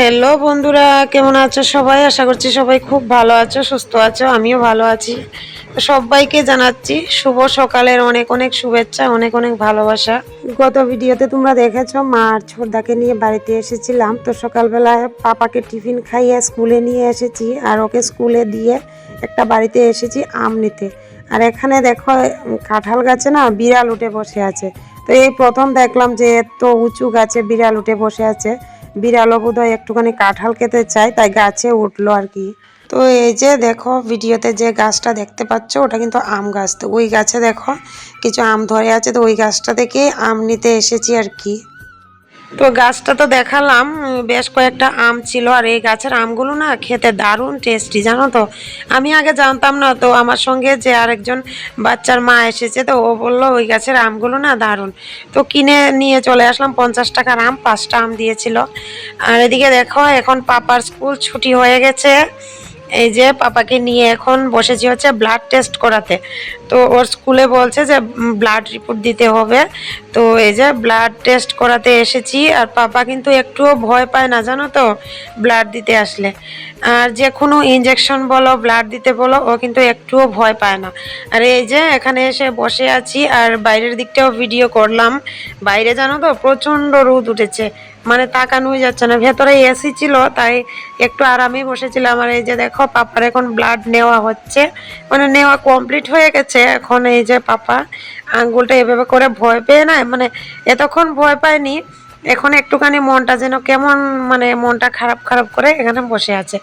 Hello বন্ধুরা, কেমন আছো সবাই? আশা করছি সবাই খুব ভালো আছো, সুস্থ আছো, আমিও ভালো আছি। সবাইকে জানাচ্ছি শুভ সকালের অনেক অনেক শুভেচ্ছা, অনেক অনেক ভালোবাসা। গত ভিডিওতে তোমরা দেখেছ, মা আর ছোটদাকে নিয়ে বাড়িতে এসেছিলাম। তো সকালবেলায় পাপাকে টিফিন খাইয়ে স্কুলে নিয়ে এসেছি আর ওকে স্কুলে দিয়ে একটা বাড়িতে এসেছি আম নিতে। আর এখানে দেখো, কাঁঠাল গাছে না বিড়াল উঠে বসে আছে। তো এই প্রথম দেখলাম যে এত উঁচু গাছে বিড়াল উঠে বসে আছে। বিড়ালও বোধহয় একটুখানি কাঁঠাল খেতে চায়, তাই গাছে উঠল আর কি। তো এই যে দেখো, ভিডিওতে যে গাছটা দেখতে পাচ্ছ, ওটা কিন্তু আম গাছ। তো ওই গাছে দেখো, কিছু আম ধরে আছে, তো ওই গাছটা থেকে আম নিতে এসেছি আর কি। তো গাছটা তো দেখালাম বেশ কয়েকটা আম ছিল আর এই গাছের আমগুলো না খেতে দারুণ টেস্টি জানো তো? আমি আগে জানতাম না, তো আমার সঙ্গে যে আরেকজন বাচ্চার মা এসেছে, তো ও বলল ওই গাছের আমগুলো না দারুণ। তো কিনে নিয়ে চলে আসলাম, পঞ্চাশ টাকার আম, পাঁচটা আম দিয়েছিল। আর এদিকে দেখো, এখন পাপার স্কুল ছুটি হয়ে গেছে। এই যে পাপাকে নিয়ে এখন বসেছি হচ্ছে ব্লাড টেস্ট করাতে। তো ওর স্কুলে বলছে যে ব্লাড রিপোর্ট দিতে হবে। তো এই যে ব্লাড টেস্ট করাতে এসেছি আর পাপা কিন্তু একটুও ভয় পায় না, জানো তো ব্লাড দিতে আসলে। আর যে কোনো ইঞ্জেকশন বলো ব্লাড দিতে বলো, ও কিন্তু একটুও ভয় পায় না। আর এই যে এখানে এসে বসে আছি আর বাইরের দিকটাও ভিডিও করলাম। বাইরে জানো তো প্রচণ্ড রোদ উঠেছে। মানে তাকানোই যাচ্ছে না। ভেতরে এসি ছিল, তাই একটু আরামেই বসেছিলাম। আর এই যে দেখো, পাপার এখন ব্লাড নেওয়া হচ্ছে। মানে নেওয়া কমপ্লিট হয়ে গেছে। এখন এই যে পাপা আঙ্গুলটা এভাবে করে ভয় পেয়ে না মানে এতক্ষণ ভয় পায়নি। এখন একটুখানি মনটা যেন কেমন মানে মনটা খারাপ খারাপ করে এখানে বসে আছে।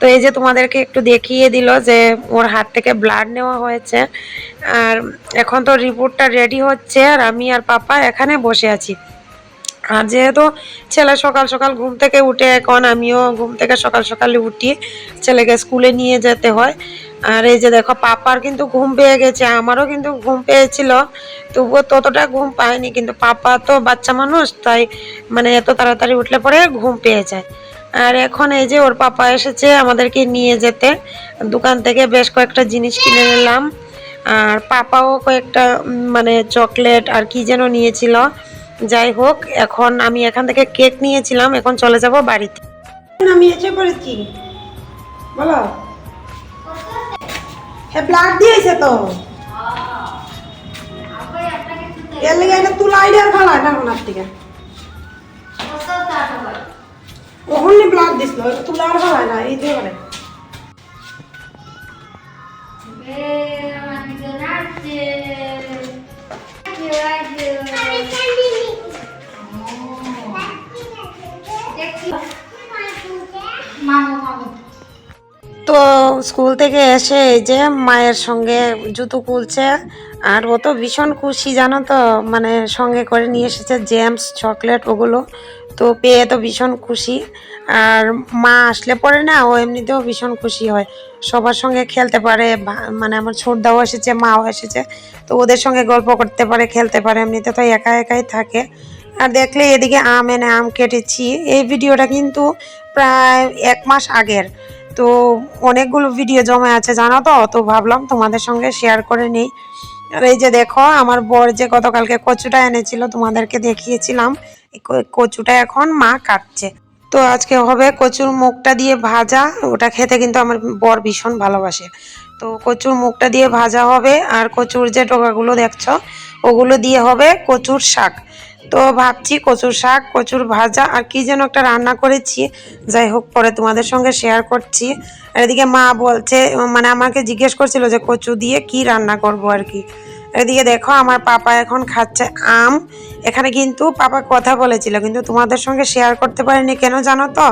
তো এই যে তোমাদেরকে একটু দেখিয়ে দিল যে ওর হাত থেকে ব্লাড নেওয়া হয়েছে। আর এখন তো রিপোর্টটা রেডি হচ্ছে, আর আমি আর পাপা এখানে বসে আছি। আর যেহেতু ছেলে সকাল সকাল ঘুম থেকে উঠে, এখন আমিও ঘুম থেকে সকাল সকালে উঠি। ছেলেকে স্কুলে নিয়ে যেতে হয়। আর এই যে দেখো, পাপার কিন্তু ঘুম পেয়ে গেছে, আমারও কিন্তু ঘুম পেয়েছিল। তবুও ততটা ঘুম পায়নি কিন্তু পাপা তো বাচ্চা মানুষ, তাই মানে এত তাড়াতাড়ি উঠলে পরে ঘুম পেয়ে যায়। আর এখন এই যে ওর পাপা এসেছে আমাদেরকে নিয়ে যেতে। দোকান থেকে বেশ কয়েকটা জিনিস কিনে নিলাম। আর পাপাও কয়েকটা মানে চকলেট আর কি যেন নিয়েছিল। যাই হোক এখন আমি এখান থেকে কেক নিয়েছিলাম এখন চলে যাব বাড়িতে। আমি এসে পড়েছি বলো। হ্যাঁ ব্লাড দিয়েছে তো। এর লেগে এটা তুলা আইডিয়ার ভালো না ওনার থেকে। ওখানে ব্লাড দিছিল তুলা আর ভালো না এই দিয়ে স্কুল থেকে এসে এই যে মায়ের সঙ্গে জুতো খুলছে, আর ও তো ভীষণ খুশি জানো তো মানে সঙ্গে করে নিয়ে এসেছে জেমস চকলেট ওগুলো, তো পেয়ে তো ভীষণ খুশি। আর মা আসলে পরে না, ও এমনিতেও ভীষণ খুশি হয়। সবার সঙ্গে খেলতে পারে মানে আমার ছোটদাও এসেছে, মাও এসেছে, তো ওদের সঙ্গে গল্প করতে পারে, খেলতে পারে, এমনিতে তো একা একাই থাকে। আর দেখলে এদিকে আম এনে আম কেটেছি, এই ভিডিওটা কিন্তু প্রায় এক মাস আগের। তো অনেকগুলো ভিডিও জমা আছে, জানো তো? তো ভাবলাম তোমাদের সঙ্গে শেয়ার করে নিই। আর এই যে দেখো, আমার বর যে গতকালকে কচুটা এনেছিল, তোমাদেরকে দেখিয়েছিলাম। কচুটা এখন মা কাটছে। তো আজকে হবে কচুর মুখটা দিয়ে ভাজা। ওটা খেতে কিন্তু আমার বর ভীষণ ভালোবাসে। তো কচুর মুখটা দিয়ে ভাজা হবে। আর কচুর যে টোকাগুলো দেখছ ওগুলো দিয়ে হবে কচুর শাক। তো ভাবছি কচুর শাক, কচুর ভাজা আর কি যেন একটা রান্না করেছি। যাই হোক, পরে তোমাদের সঙ্গে শেয়ার করছি। আর এদিকে মা বলছে মানে আমাকে জিজ্ঞেস করছিল যে কচু দিয়ে কি রান্না করব আর কি। এদিকে দেখো, আমার পাপা এখন খাচ্ছে আম। এখানে কিন্তু পাপা কথা বলেছিল, কিন্তু তোমাদের সঙ্গে শেয়ার করতে পারিনি কেন জানো তো?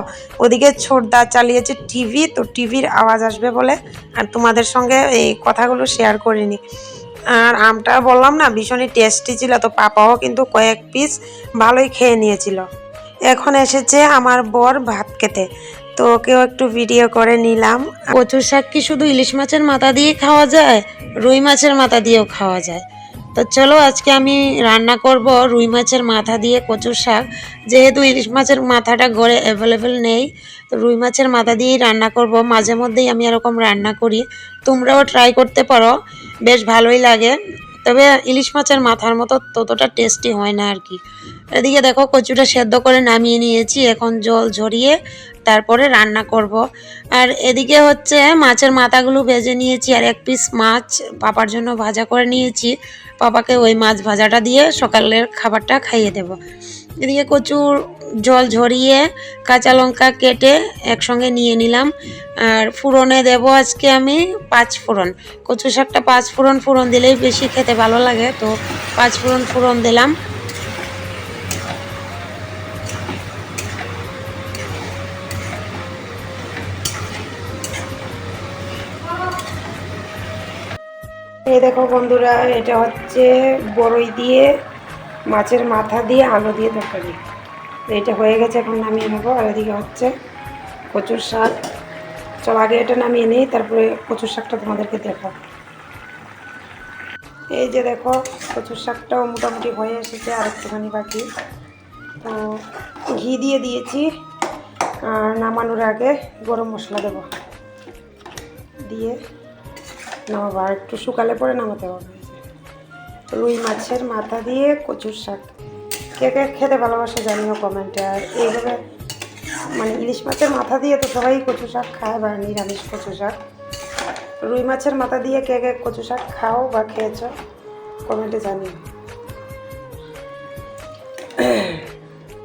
ওদিকে ছোটদা চালিয়েছে টিভি তো টিভির আওয়াজ আসবে বলে, আর তোমাদের সঙ্গে এই কথাগুলো শেয়ার করিনি। আর আমটা বললাম না, ভীষণই টেস্টি ছিল, তো পাপাও কিন্তু কয়েক পিস ভালোই খেয়ে নিয়েছিল। এখন এসেছে আমার বর ভাত খেতে, তো ওকেও একটু ভিডিও করে নিলাম। কচুর শাক কি শুধু ইলিশ মাছের মাথা দিয়ে খাওয়া যায়, রুই মাছের মাথা দিয়েও খাওয়া যায়? তো চলো আজকে আমি রান্না করব রুই মাছের মাথা দিয়ে কচুর শাক। যেহেতু ইলিশ মাছের মাথাটা গড়ে অ্যাভেলেবেল নেই, তো রুই মাছের মাথা দিয়েই রান্না করব। মাঝে মধ্যেই আমি এরকম রান্না করি, তোমরাও ট্রাই করতে পারো। বেশ ভালোই লাগে। তবে ইলিশ মাছের মাথার মতো ততটা টেস্টি হয় না আর কি। এদিকে দেখো কচুটা সেদ্ধ করে নামিয়ে নিয়েছি, এখন জল ঝরিয়ে তারপরে রান্না করব। আর এদিকে হচ্ছে মাছের মাথাগুলো ভেজে নিয়েছি, আর এক পিস মাছ পাপার জন্য ভাজা করে নিয়েছি। পাপাকে ওই মাছ ভাজাটা দিয়ে সকালের খাবারটা খাইয়ে দেব। এদিকে কচুর জল ঝরিয়ে কাঁচা লঙ্কা কেটে একসঙ্গে নিয়ে নিলাম। আর ফুরনে দেব আজকে আমি পাঁচ ফোড়ন। কচু শাকটা পাঁচ ফোড়ন ফোড়ন দিলেই বেশি খেতে ভালো লাগে, তো পাঁচ ফোড়ন ফোড়ন দিলাম। এই দেখো বন্ধুরা, এটা হচ্ছে বড়ই দিয়ে মাছের মাথা দিয়ে আলু দিয়ে তরকারি। তো এটা হয়ে গেছে, এখন নামিয়ে নেব। আর এদিকে হচ্ছে কচুর শাক। চল, আগে এটা নামিয়ে নিই, তারপরে কচুর শাকটা তোমাদেরকে দেখো। এই যে দেখো, কচুর শাকটাও মোটামুটি হয়ে এসেছে, আর একটুখানি বাকি। তো ঘি দিয়ে দিয়েছি, আর নামানোর আগে গরম মশলা দেবো। দিয়ে নামাবো, আর একটু শুকালে পরে নামাতে হবে। রুই মাছের মাথা দিয়ে কচুর শাক। কে কে খেতে ভালোবাসে জানিও কমেন্টে আর এইভাবে মানে ইলিশ মাছের মাথা দিয়ে তো সবাই কচু শাক খায় বা নিরামিষ কচু শাক। রুই মাছের মাথা দিয়ে কে কে কচু শাক খাও বা খেয়েছো কমেন্টে জানিও।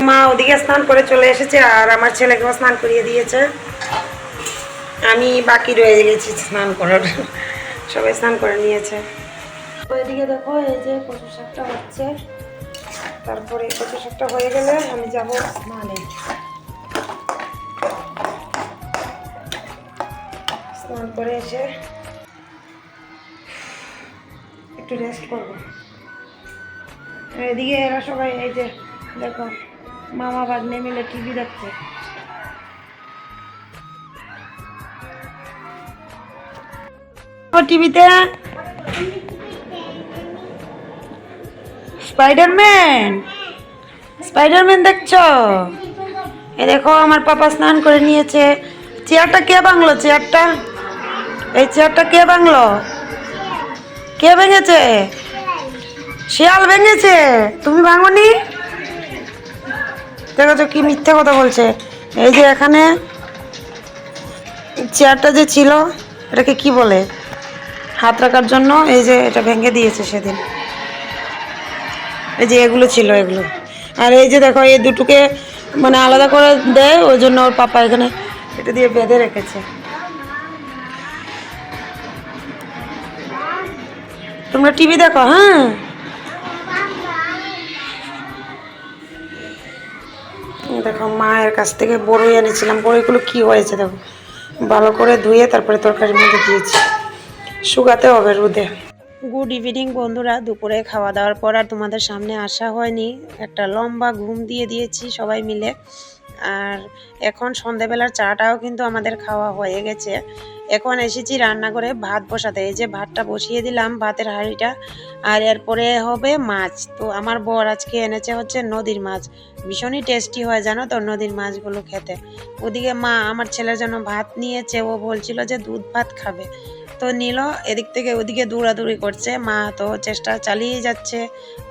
মা ওদিকে স্নান করে চলে এসেছে আর আমার ছেলেকেও স্নান করিয়ে দিয়েছে। আমি বাকি রয়ে গেছি স্নান করার। সবাই স্নান করে নিয়েছে। তো এদিকে দেখো, এই যে কচু শাকটা হচ্ছে। তারপরে কচু শাকটা হয়ে গেলে আমি যাব স্নানে। স্নান করে এসে একটু রেস্ট করব। এদিকে এরা সবাই, এই যে দেখো, মামা ভাগ্নে মিলে টিভি দেখছে। টিভিতে স্পাইডারম্যান। স্পাইডারম্যান দেখছ? এ দেখো, আমার পাপা স্নান করে নিয়েছে। চেয়ারটা কে ভাঙলো? চেয়ারটা? এই চেয়ারটা কে ভাঙলো? কে ভেঙেছে? শিয়াল ভেঙেছে। তুমি ভাঙনি? দেখো কি মিথ্যে কথা বলছে? এই যে এখানে চেয়ারটা যে ছিল, এটাকে কি বলে? হাত রাখার জন্য এই যে এটা ভেঙে দিয়েছে সেদিন। এই যে এগুলো ছিল এগুলো। আর এই যে দেখো, এই দুটোকে মানে আলাদা করে দেয়, ওই জন্য ওর পাপা এখানে এটা দিয়ে বেঁধে রেখেছে। তোমরা টিভি দেখো হ্যাঁ? দেখো, মায়ের কাছ থেকে বড়ই এনেছিলাম। বড়ইগুলো কি হয়েছে দেখো। ভালো করে ধুয়ে তারপরে তরকারির মধ্যে দিয়েছি। শুকাতে হবে রোদে। গুড ইভিনিং বন্ধুরা। দুপুরে খাওয়া দাওয়ার পর আর তোমাদের সামনে আসা হয়নি। একটা লম্বা ঘুম দিয়ে দিয়েছি সবাই মিলে। আর এখন সন্ধেবেলার চাটাও কিন্তু আমাদের খাওয়া হয়ে গেছে। এখন এসেছি রান্না করে ভাত বসাতে। এই যে ভাতটা বসিয়ে দিলাম, ভাতের হাঁড়িটা। আর এরপরে হবে মাছ। তো আমার বর আজকে এনেছে হচ্ছে নদীর মাছ। ভীষণই টেস্টি হয়, জানো তো, নদীর মাছগুলো খেতে। ওদিকে মা আমার ছেলের জন্য ভাত নিয়েছে। ও বলছিল যে দুধ ভাত খাবে। তো নিল, এদিক থেকে ওদিকে দৌড়াদৌড়ি করছে। মা তো চেষ্টা চালিয়ে যাচ্ছে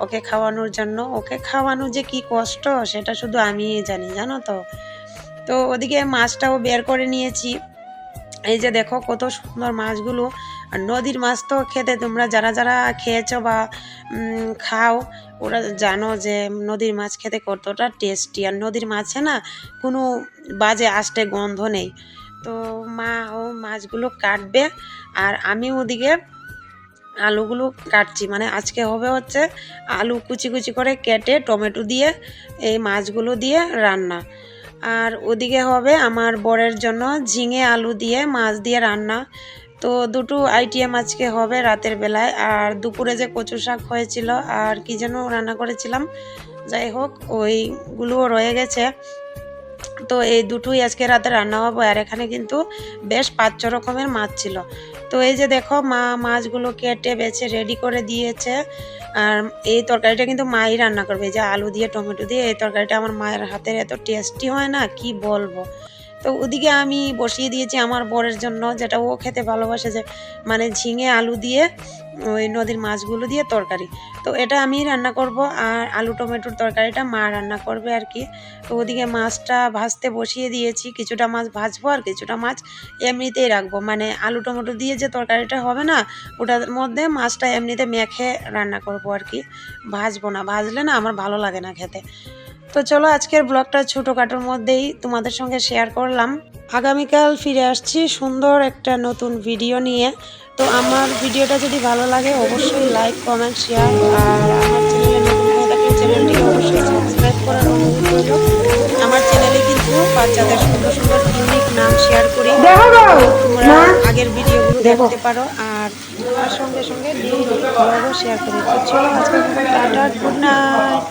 ওকে খাওয়ানোর জন্য। ওকে খাওয়ানো যে কি কষ্ট, সেটা শুধু আমিই জানি, জানো তো? তো ওদিকে মাছটাও বের করে নিয়েছি। এই যে দেখো কত সুন্দর মাছগুলো। নদীর মাছ তো খেতে তোমরা যারা যারা খেয়েছো বা খাও, ওরা জানো যে নদীর মাছ খেতে কতটা টেস্টি। আর নদীর মাছে না কোনো বাজে আষ্টে গন্ধ নেই। তো মা ও মাছগুলো কাটবে। আর আমি ওদিকে আলুগুলো কাটছি। মানে আজকে হবে হচ্ছে আলু কুচি কুচি করে কেটে টমেটো দিয়ে, এই মাছগুলো দিয়ে রান্না। আর ওদিকে হবে আমার বরের জন্য ঝিঙে আলু দিয়ে মাছ দিয়ে রান্না। তো দুটো আইটিএম আজকে হবে রাতের বেলায়। আর দুপুরে যে কচু শাক হয়েছিল আর কি যেন রান্না করেছিলাম, যাই হোক, ওইগুলোও রয়ে গেছে। তো এই দুটোই আজকে রাতে রান্না হবে। আর এখানে কিন্তু বেশ পাঁচ ছ রকমের মাছ ছিল। তো এই যে দেখো, মা মাছগুলো কেটে বেছে রেডি করে দিয়েছে। আর এই তরকারিটা কিন্তু মাই রান্না করবে। এই যে আলু দিয়ে, টমেটো দিয়ে, এই তরকারিটা আমার মায়ের হাতের এত টেস্টি হয় না, কি বলব? তো ওদিকে আমি বসিয়ে দিয়েছি আমার বরের জন্য, যেটা ও খেতে ভালোবাসে যে মানে ঝিঙে, আলু দিয়ে, ওই নদীর মাছগুলো দিয়ে তরকারি। তো এটা আমি রান্না করব আর আলু টমেটোর তরকারিটা মা রান্না করবে আর কি। তো ওদিকে মাছটা ভাজতে বসিয়ে দিয়েছি, কিছুটা মাছ ভাজবো আর কিছুটা মাছ এমনিতেই রাখব। মানে আলু টমেটো দিয়ে যে তরকারিটা হবে না, ওটার মধ্যে মাছটা এমনিতে মেখে রান্না করব আর কি। ভাজবো না, ভাজলে না আমার ভালো লাগে না খেতে। তো চলো আজকের ব্লগটা ছোটোখাটোর মধ্যেই তোমাদের সঙ্গে শেয়ার করলাম। আগামীকাল ফিরে আসছি সুন্দর একটা নতুন ভিডিও নিয়ে। তো আমার ভিডিওটা যদি ভালো লাগে অবশ্যই লাইক কমেন্ট শেয়ার আর আমার চ্যানেলে নতুন হয়ে থাকলে চ্যানেলটিকে অবশ্যই সাবস্ক্রাইব করার অনুরোধ রইল। আমার চ্যানেলে কিন্তু বাচ্চাদের সুন্দর সুন্দর ইউনিক নাম শেয়ার করি। তোমরা আগের ভিডিওগুলো দেখতে পারো। আর তার সঙ্গে সঙ্গে ব্লগও শেয়ার করি। তো চলো আজকে টাটা গুড নাইট